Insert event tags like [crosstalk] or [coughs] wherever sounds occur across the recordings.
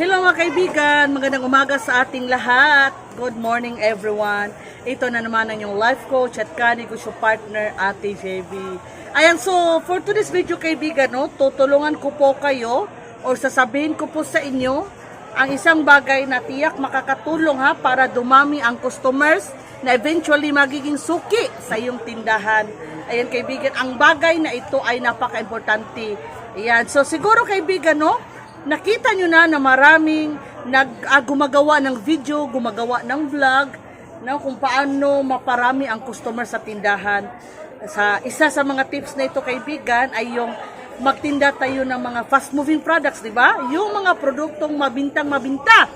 Hello mga kaibigan, magandang umaga sa ating lahat. Good morning everyone. Ito na naman ang yung life coach at kani ko partner Ate JB. Ayan, so for today's video kaibigan, no, tutulungan ko po kayo or sasabihin ko po sa inyo ang isang bagay na tiyak makakatulong ha para dumami ang customers na eventually magiging suki sa iyong tindahan. Ayan kaibigan, ang bagay na ito ay napaka-importante. Ayan, so siguro kaibigan, no, nakita nyo na na maraming nag, ah, gumagawa ng video, gumagawa ng vlog, no, kung paano maparami ang customer sa tindahan. Sa isa sa mga tips na ito kaibigan ay yung magtinda tayo ng mga fast moving products, di ba? Yung mga produktong mabintang mabinta.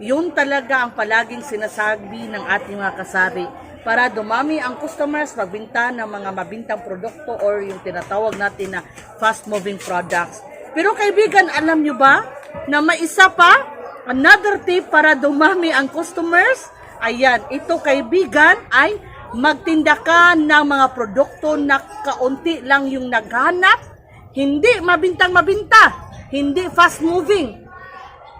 Yun talaga ang palaging sinasabi ng ating mga kasari para dumami ang customers magbinta ng mga mabintang produkto or yung tinatawag natin na fast moving products. Pero kaibigan, alam nyo ba na may isa pa, another tip para dumami ang customers? Ayan, ito kaibigan ay magtinda ka ng mga produkto na kaunti lang yung naghanap, hindi mabintang mabinta, hindi fast moving.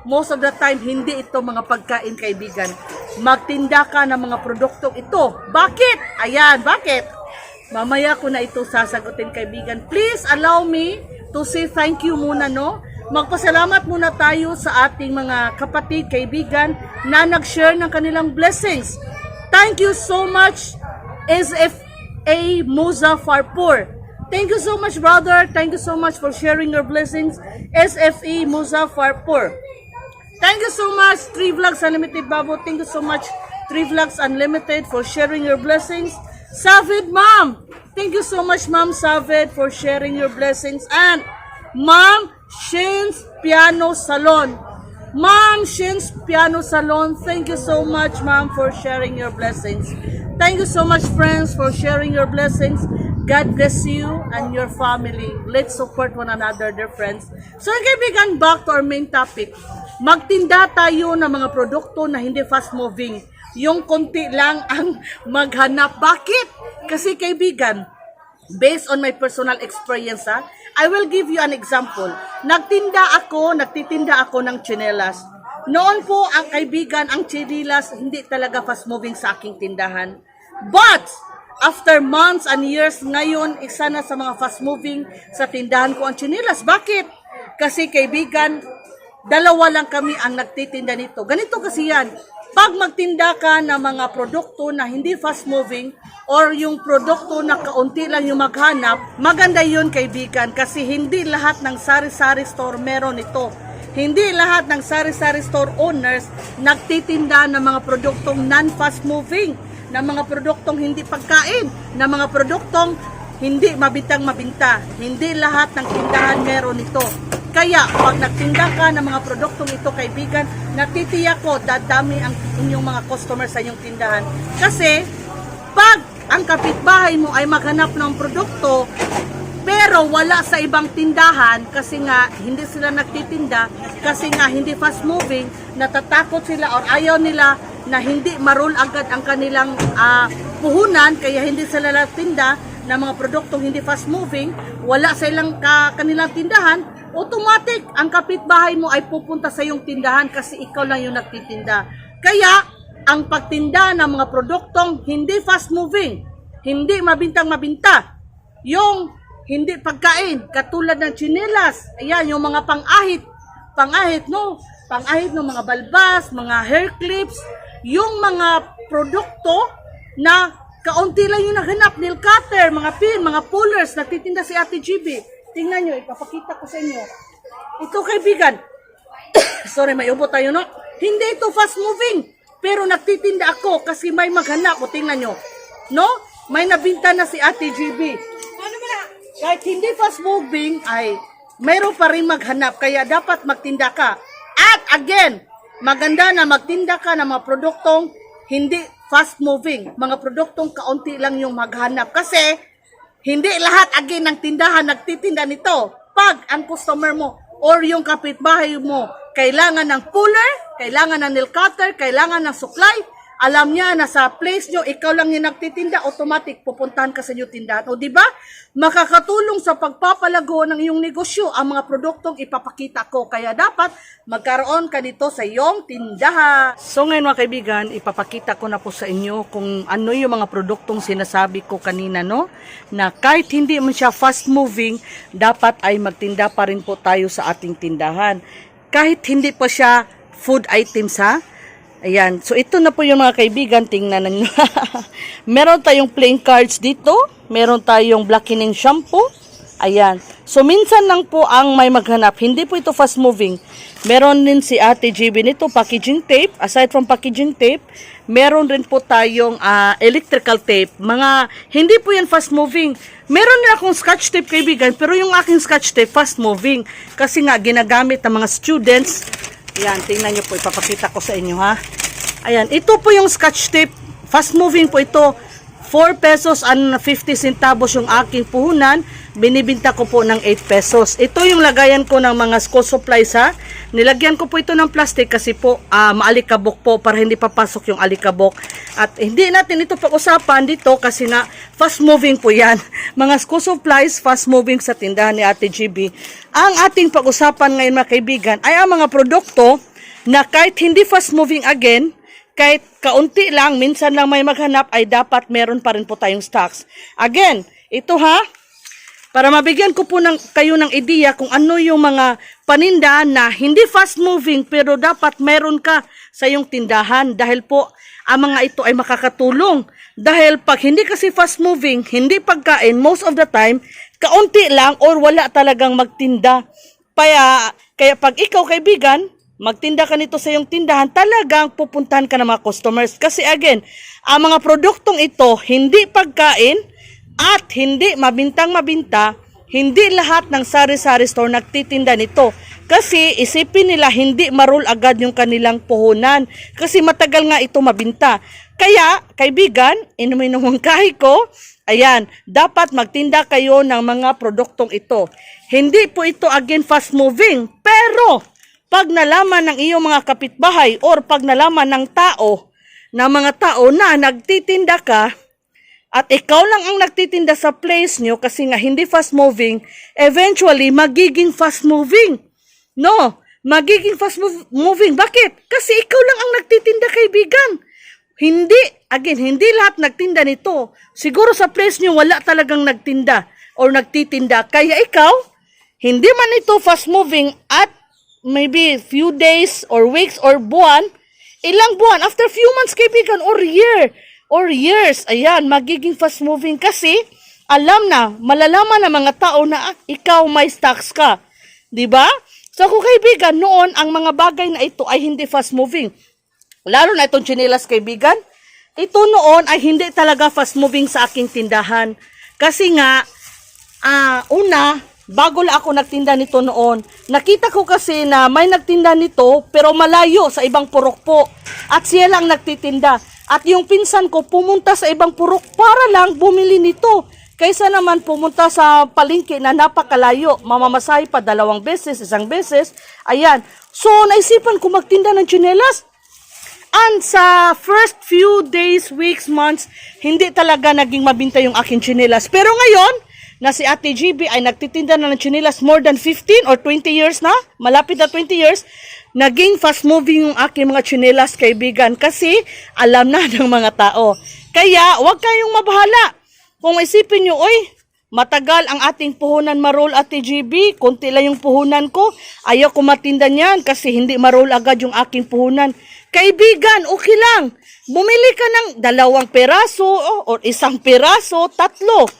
Most of the time, hindi ito mga pagkain kaibigan. Magtinda ka ng mga produktong ito. Bakit? Ayan, bakit? Mamaya ko na ito sasagutin kaibigan. Please allow me to say thank you muna, no? Magpasalamat muna tayo sa ating mga kapatid, kaibigan na nag-share ng kanilang blessings. Thank you so much, SFA Muzaffarpur. Thank you so much, brother. Thank you so much for sharing your blessings, SFE Muzaffarpur. Thank you so much, Three Vlogs Unlimited Babo. Thank you so much, Three Vlogs Unlimited, for sharing your blessings. Savid, Mom. Thank you so much, Mom Savid, for sharing your blessings. And Mom Shin's Piano Salon. Mom Shin's Piano Salon. Thank you so much, Mom, for sharing your blessings. Thank you so much, friends, for sharing your blessings. God bless you and your family. Let's support one another, dear friends. So, kaibigan, back to our main topic. Magtinda tayo ng mga produkto na hindi fast moving. Yung konti lang ang maghanap. Bakit? Kasi kaibigan, based on my personal experience, ha, I will give you an example. Nagtinda ako, nagtitinda ako ng chinelas. Noon po, ang kaibigan, ang chinelas, hindi talaga fast moving sa aking tindahan. But, after months and years, ngayon, isa na sa mga fast moving sa tindahan ko ang chinelas. Bakit? Kasi kaibigan, dalawa lang kami ang nagtitinda nito. Ganito kasi yan. Pag magtinda ka ng mga produkto na hindi fast moving or yung produkto na kaunti lang yung maghanap, maganda yun kaibigan kasi hindi lahat ng sari-sari store meron ito. Hindi lahat ng sari-sari store owners nagtitinda ng mga produktong non-fast moving, ng mga produktong hindi pagkain, ng mga produktong hindi mabintang mabinta. Hindi lahat ng tindahan meron ito. Kaya, pag nagtinda ka ng mga produktong ito, kaibigan, natitiyak ko, dadami ang inyong mga customer sa inyong tindahan. Kasi, pag ang kapitbahay mo ay maghanap ng produkto, pero wala sa ibang tindahan kasi nga hindi sila nagtitinda, kasi nga hindi fast moving, natatakot sila or ayaw nila na hindi marul agad ang kanilang ah, puhunan, kaya hindi sila nagtinda ng mga produktong hindi fast moving, wala sa ilang ka, kanilang tindahan, automatic ang kapitbahay mo ay pupunta sa iyong tindahan kasi ikaw lang yung nagtitinda. Kaya, ang pagtinda ng mga produktong hindi fast moving, hindi mabintang mabinta, yung hindi pagkain, katulad ng chinelas, ayan, yung mga pang-ahit, pang-ahit, no? Pang-ahit ng mga balbas, mga hair clips, yung mga produkto na kaunti lang yung naghanap, nail cutter, mga pin, mga pullers, nagtitinda si Ate GB. Tingnan nyo, ipapakita ko sa inyo. Ito kaibigan, [coughs] sorry, may ubo tayo, no? Hindi ito fast moving, pero nagtitinda ako kasi may maghanap. O tingnan nyo, no? May nabinta na si Ate GB. Kahit hindi fast moving, ay mayroon pa rin maghanap. Kaya dapat magtinda ka. At again, maganda na magtinda ka ng mga produktong hindi fast moving. Mga produktong kaunti lang yung maghanap. Kasi, hindi lahat again ng tindahan nagtitinda nito. Pag ang customer mo or yung kapitbahay mo kailangan ng puller, kailangan ng nail cutter, kailangan ng suklay, alam niya na sa place nyo, ikaw lang yung nagtitinda, automatic pupuntahan ka sa inyong tindahan. O di ba? Makakatulong sa pagpapalago ng iyong negosyo ang mga produktong ipapakita ko. Kaya dapat magkaroon ka nito sa iyong tindahan. So ngayon mga kaibigan, ipapakita ko na po sa inyo kung ano yung mga produktong sinasabi ko kanina, no? Na kahit hindi man siya fast moving, dapat ay magtinda pa rin po tayo sa ating tindahan. Kahit hindi pa siya food items ha, Ayan. So, ito na po yung mga kaibigan. Tingnan ninyo. [laughs] Meron tayong playing cards dito. Meron tayong blackening shampoo. Ayan. So, minsan lang po ang may maghanap. Hindi po ito fast moving. Meron din si Ate JB nito, packaging tape. Aside from packaging tape, meron rin po tayong ah, electrical tape. Mga, hindi po yan fast moving. Meron din akong scotch tape kaibigan, pero yung aking scotch tape fast moving. Kasi nga, ginagamit ng mga students Ayan, tingnan nyo po, ipapakita ko sa inyo ha. Ayan, ito po yung scotch tape. Fast moving po ito. 4 pesos and 50 centavos yung aking puhunan. Binibinta ko po ng 8 pesos. Ito yung lagayan ko ng mga school supplies ha. Nilagyan ko po ito ng plastic kasi po ah, maalikabok po para hindi papasok yung alikabok. At hindi natin ito pag-usapan dito kasi nga fast moving po yan. [laughs] Mga school supplies, fast moving sa tindahan ni Ate GB. Ang ating pag-usapan ngayon mga kaibigan ay ang mga produkto na kahit hindi fast moving again, kahit kaunti lang, minsan lang may maghanap, ay dapat meron pa rin po tayong stocks. Again, ito ha, para mabigyan ko po ng, kayo ng ideya kung ano yung mga paninda na hindi fast moving pero dapat meron ka sa iyong tindahan dahil po ang mga ito ay makakatulong. Dahil pag hindi kasi fast moving, hindi pagkain, most of the time, kaunti lang or wala talagang magtinda. Kaya, kaya pag ikaw kaibigan, magtinda ka nito sa iyong tindahan, talagang pupuntahan ka ng mga customers. Kasi again, ang mga produktong ito, hindi pagkain, at hindi mabintang mabinta, hindi lahat ng sari-sari store nagtitinda nito. Kasi isipin nila hindi marul agad yung kanilang puhunan. Kasi matagal nga ito mabinta. Kaya, kaibigan, inumin ng kahi ko, ayan, dapat magtinda kayo ng mga produktong ito. Hindi po ito again fast moving, pero pag nalaman ng iyong mga kapitbahay or pag nalaman ng tao, na mga tao na nagtitinda ka, at ikaw lang ang nagtitinda sa place nyo kasi nga hindi fast moving, eventually magiging fast moving. No, magiging fast mov- moving. Bakit? Kasi ikaw lang ang nagtitinda kaibigan. Hindi, again, hindi lahat nagtinda nito. Siguro sa place nyo wala talagang nagtinda or nagtitinda. Kaya ikaw, hindi man ito fast moving at maybe few days or weeks or buwan, ilang buwan, after few months kaibigan or year, or years, ayan, magiging fast moving kasi alam na, malalaman ng mga tao na ikaw may stocks ka. 'Di ba? So kung kaibigan, noon ang mga bagay na ito ay hindi fast moving. Lalo na itong chinelas kaibigan, ito noon ay hindi talaga fast moving sa aking tindahan. Kasi nga, ah una, bago lang ako nagtinda nito noon, nakita ko kasi na may nagtinda nito pero malayo sa ibang purok po. At siya lang nagtitinda. At yung pinsan ko pumunta sa ibang purok para lang bumili nito. Kaysa naman pumunta sa palengke na napakalayo, mamamasahe pa dalawang beses, isang beses. Ayan. So, naisipan ko magtinda ng tsinelas. And sa first few days, weeks, months, hindi talaga naging mabinta yung aking chinelas. Pero ngayon, na si Ate GB ay nagtitinda na ng chinelas more than 15 or 20 years na, malapit na 20 years, naging fast moving yung aking mga chinelas kaibigan kasi alam na [laughs] ng mga tao. Kaya, huwag kayong mabahala. Kung isipin nyo, oy, matagal ang ating puhunan marol Ate GB, konti lang yung puhunan ko, ayaw ko matinda niyan kasi hindi marol agad yung aking puhunan. Kaibigan, okay lang. Bumili ka ng dalawang peraso o o isang peraso, tatlo.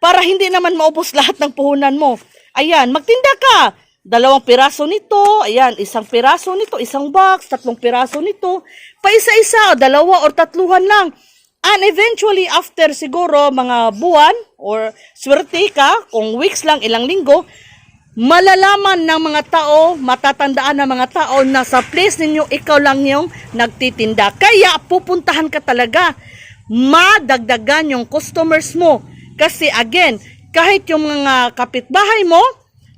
Para hindi naman maubos lahat ng puhunan mo. Ayan, magtinda ka. Dalawang piraso nito, ayan, isang piraso nito, isang box, tatlong piraso nito. Paisa-isa, o dalawa or tatluhan lang. And eventually, after siguro mga buwan or swerte ka, kung weeks lang, ilang linggo, malalaman ng mga tao, matatandaan ng mga tao na sa place ninyo, ikaw lang yung nagtitinda. Kaya pupuntahan ka talaga. Madagdagan yung customers mo. Kasi again, kahit yung mga kapitbahay mo,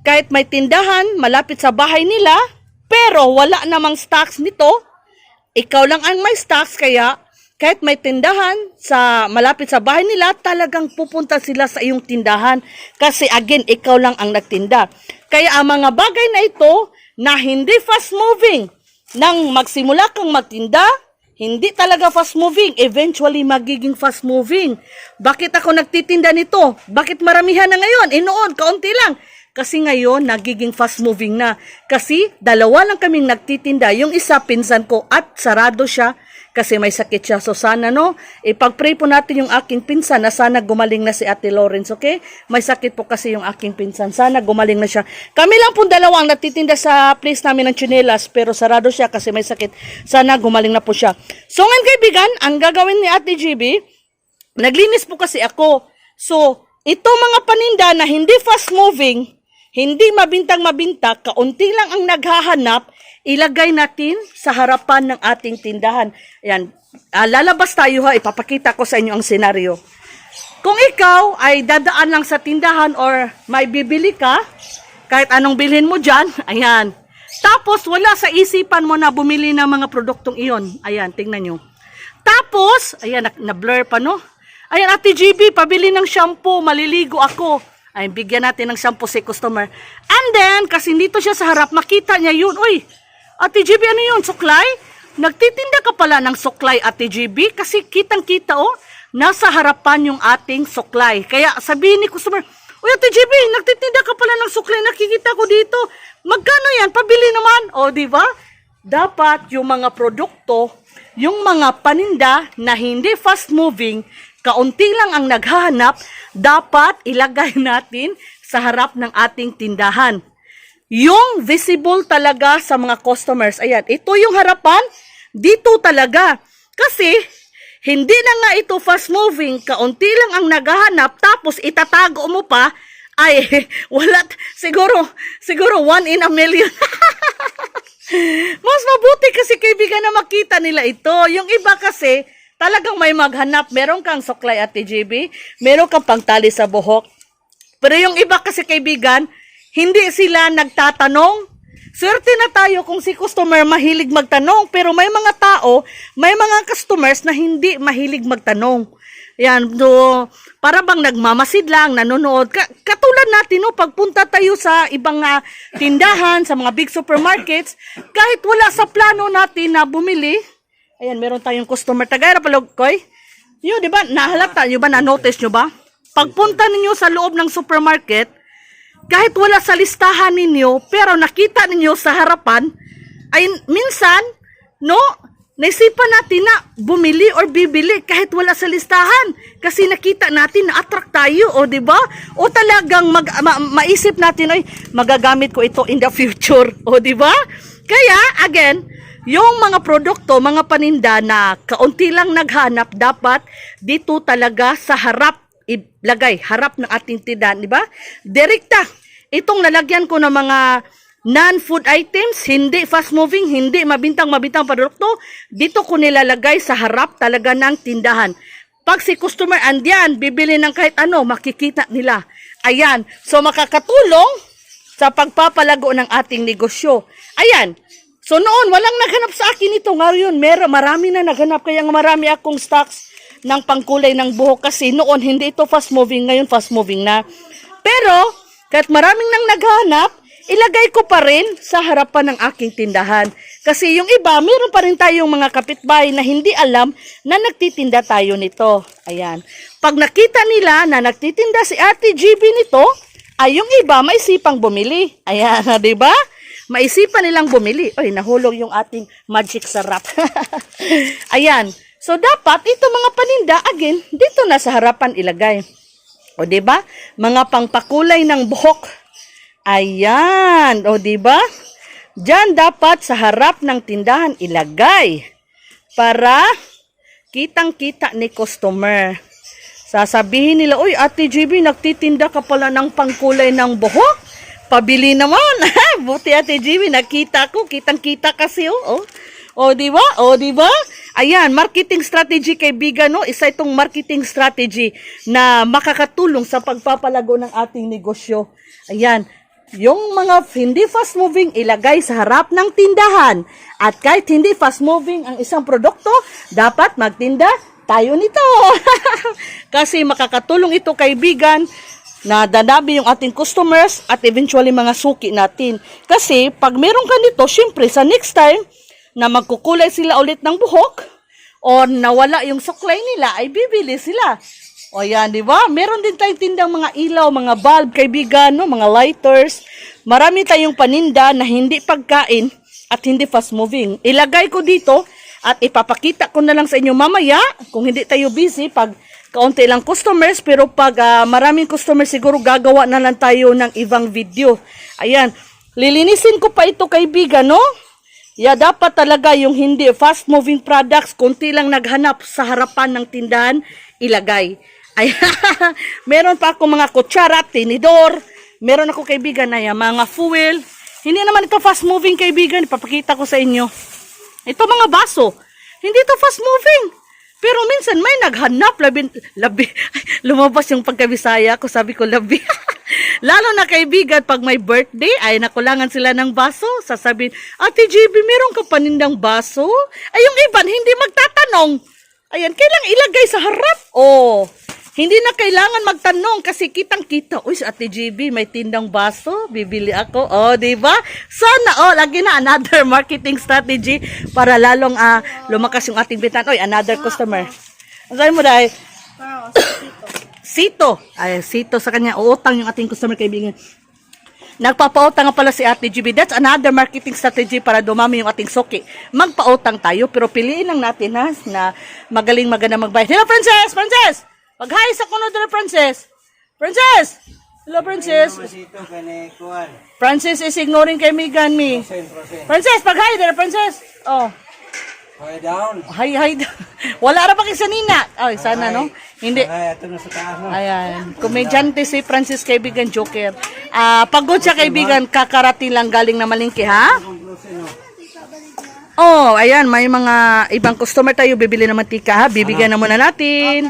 kahit may tindahan malapit sa bahay nila, pero wala namang stocks nito, ikaw lang ang may stocks kaya kahit may tindahan sa malapit sa bahay nila, talagang pupunta sila sa iyong tindahan. Kasi again, ikaw lang ang nagtinda. Kaya ang mga bagay na ito na hindi fast moving, nang magsimula kang magtinda, hindi talaga fast moving, eventually magiging fast moving. Bakit ako nagtitinda nito? Bakit maramihan na ngayon? Eh noon, kaunti lang. Kasi ngayon, nagiging fast moving na. Kasi dalawa lang kaming nagtitinda. Yung isa, pinsan ko at sarado siya kasi may sakit siya. So sana no, ipag-pray po natin yung aking pinsan na sana gumaling na si Ate Lawrence, okay? May sakit po kasi yung aking pinsan. Sana gumaling na siya. Kami lang po dalawa ang nagtitinda sa place namin ng chinelas pero sarado siya kasi may sakit. Sana gumaling na po siya. So ngayon kaibigan, ang gagawin ni Ate GB, naglinis po kasi ako. So, ito mga paninda na hindi fast moving, hindi mabintang-mabinta, kaunti lang ang naghahanap, ilagay natin sa harapan ng ating tindahan. Ayan, ah, lalabas tayo ha, ipapakita ko sa inyo ang senaryo. Kung ikaw ay dadaan lang sa tindahan or may bibili ka, kahit anong bilhin mo dyan, [laughs] ayan. Tapos, wala sa isipan mo na bumili ng mga produktong iyon. Ayan, tingnan nyo. Tapos, ayan, na- na-blur pa, no? Ayan, Ate GB, pabili ng shampoo, maliligo ako. Ay, bigyan natin ng shampoo si customer. And then, kasi dito siya sa harap, makita niya yun. Uy, Ate GB, ano yun? Suklay? Nagtitinda ka pala ng suklay, Ate GB? Kasi kitang-kita, oh, nasa harapan yung ating suklay. Kaya sabihin ni customer, Uy, Ate GB, nagtitinda ka pala ng suklay, nakikita ko dito. Magkano yan? Pabili naman. O, di ba? Dapat yung mga produkto, yung mga paninda na hindi fast moving, kaunti lang ang naghahanap, dapat ilagay [laughs] natin sa harap ng ating tindahan. Yung visible talaga sa mga customers. Ayan, ito yung harapan, dito talaga. Kasi, hindi na nga ito fast moving, kaunti lang ang naghahanap, tapos itatago mo pa, ay, [laughs] wala, siguro, siguro one in a million. [laughs] Mas mabuti kasi kaibigan na makita nila ito. Yung iba kasi, talagang may maghanap. Meron kang suklay at TJB, meron kang pangtali sa buhok. Pero yung iba kasi kaibigan, hindi sila nagtatanong. Swerte na tayo kung si customer mahilig magtanong. Pero may mga tao, may mga customers na hindi mahilig magtanong. Yan, so, para bang nagmamasid lang, nanonood. Ka- katulad natin, no, pagpunta tayo sa ibang ah, tindahan, sa mga big supermarkets, kahit wala sa plano natin na bumili, ayan, meron tayong customer. Tagayra palugkoy. Yun, di ba, nahalata nyo ba, na-notice nyo ba? Pagpunta ninyo sa loob ng supermarket, kahit wala sa listahan ninyo, pero nakita ninyo sa harapan, ay minsan, no, naisipan natin na bumili or bibili kahit wala sa listahan. Kasi nakita natin na attract tayo, o di ba? O talagang mag, ma- maisip natin, ay, magagamit ko ito in the future, [laughs] o di ba? Kaya, again, yung mga produkto, mga paninda na kaunti lang naghanap, dapat dito talaga sa harap ilagay, harap ng ating tindahan, di ba? Direkta, itong lalagyan ko ng mga non-food items, hindi fast-moving, hindi mabintang-mabintang produkto, dito ko nilalagay sa harap talaga ng tindahan. Pag si customer andyan, bibili ng kahit ano, makikita nila. Ayan, so makakatulong sa pagpapalago ng ating negosyo. Ayan, So noon, walang naghanap sa akin ito. Ngayon, meron, marami na naghanap. Kaya marami akong stocks ng pangkulay ng buhok. Kasi noon, hindi ito fast moving. Ngayon, fast moving na. Pero, kahit maraming nang naghanap, ilagay ko pa rin sa harapan ng aking tindahan. Kasi yung iba, meron pa rin tayong mga kapitbahay na hindi alam na nagtitinda tayo nito. Ayan. Pag nakita nila na nagtitinda si Ate GB nito, ay yung iba may sipang bumili. Ayan, [laughs] di ba? Maisipan nilang bumili. Oy, nahulog yung ating magic sarap. [laughs] Ayan. So, dapat ito mga paninda, again, dito na sa harapan ilagay. O, di ba? Mga pangpakulay ng buhok. Ayan. O, di ba? Diyan dapat sa harap ng tindahan ilagay para kitang-kita ni customer. Sasabihin nila, Uy, Ate GB, nagtitinda ka pala ng pangkulay ng buhok. Pabili naman. [laughs] Buti Ate GB, nakita ko. Kitang-kita kasi, oh. oh. Di ba? O, di ba? Ayan, marketing strategy kay Biga, no? Isa itong marketing strategy na makakatulong sa pagpapalago ng ating negosyo. Ayan. yung mga hindi fast moving ilagay sa harap ng tindahan. At kahit hindi fast moving ang isang produkto, dapat magtinda tayo nito. [laughs] Kasi makakatulong ito kaibigan na dadabi yung ating customers at eventually mga suki natin. Kasi pag meron ka nito, syempre sa next time na magkukulay sila ulit ng buhok o nawala yung suklay nila, ay bibili sila. O yan, di ba? Meron din tayong tindang mga ilaw, mga bulb, kaibigan, no? mga lighters. Marami tayong paninda na hindi pagkain at hindi fast moving. Ilagay ko dito at ipapakita ko na lang sa inyo mamaya kung hindi tayo busy pag kaunti lang customers pero pag ah, maraming customers siguro gagawa na lang tayo ng ibang video. Ayan, lilinisin ko pa ito kaibigan, no? Ya, dapat talaga yung hindi fast moving products, konti lang naghanap sa harapan ng tindahan, ilagay. Ay, [laughs] meron pa ako mga kutsara, tinidor, meron ako kaibigan na yan, mga fuel. Hindi naman ito fast moving kaibigan, ipapakita ko sa inyo. Ito mga baso, hindi ito fast moving. Pero minsan may naghanap, labi, labi, [laughs] lumabas yung pagkabisaya ko, sabi ko labi. [laughs] Lalo na kaibigan, pag may birthday, ay nakulangan sila ng baso. Sasabihin, Ate JB, meron ka panindang baso? Ay, yung iban, hindi magtatanong. Ayan, kailang ilagay sa harap. Oh, hindi na kailangan magtanong kasi kitang-kita. Uy, si Ate JB, may tindang baso. Bibili ako. Oh, di ba? Sana, oh, lagi na another [laughs] marketing strategy para lalong ah, lumakas yung ating bitan. Uy, another customer. Ang mo dahil, Sito. Ay, Sito sa kanya. Uutang yung ating customer kaibigan. Nagpapautang nga pala si Ate GB. That's another marketing strategy para dumami yung ating suki. Magpautang tayo, pero piliin lang natin ha, na magaling maganda magbayad. Hello, Princess! Princess! Mag-hi sa kuno dito, Princess! Princess! Hello, Princess! Francis is ignoring kay Megan me. Princess, pag-hi dito, Princess! Oh, Okay, down. hi, hi. [laughs] Wala ra pa kay Sanina. Ay, sana, no? Hindi. Ay, ito na sa taas mo. Ayan, komedyante si Francis kaibigan Joker. Ah, pagod siya kaibigan, kakarating lang galing na malingki, ha? No? Oh, ayan, may mga ibang customer tayo bibili ng mantika, ha? Bibigyan na muna natin.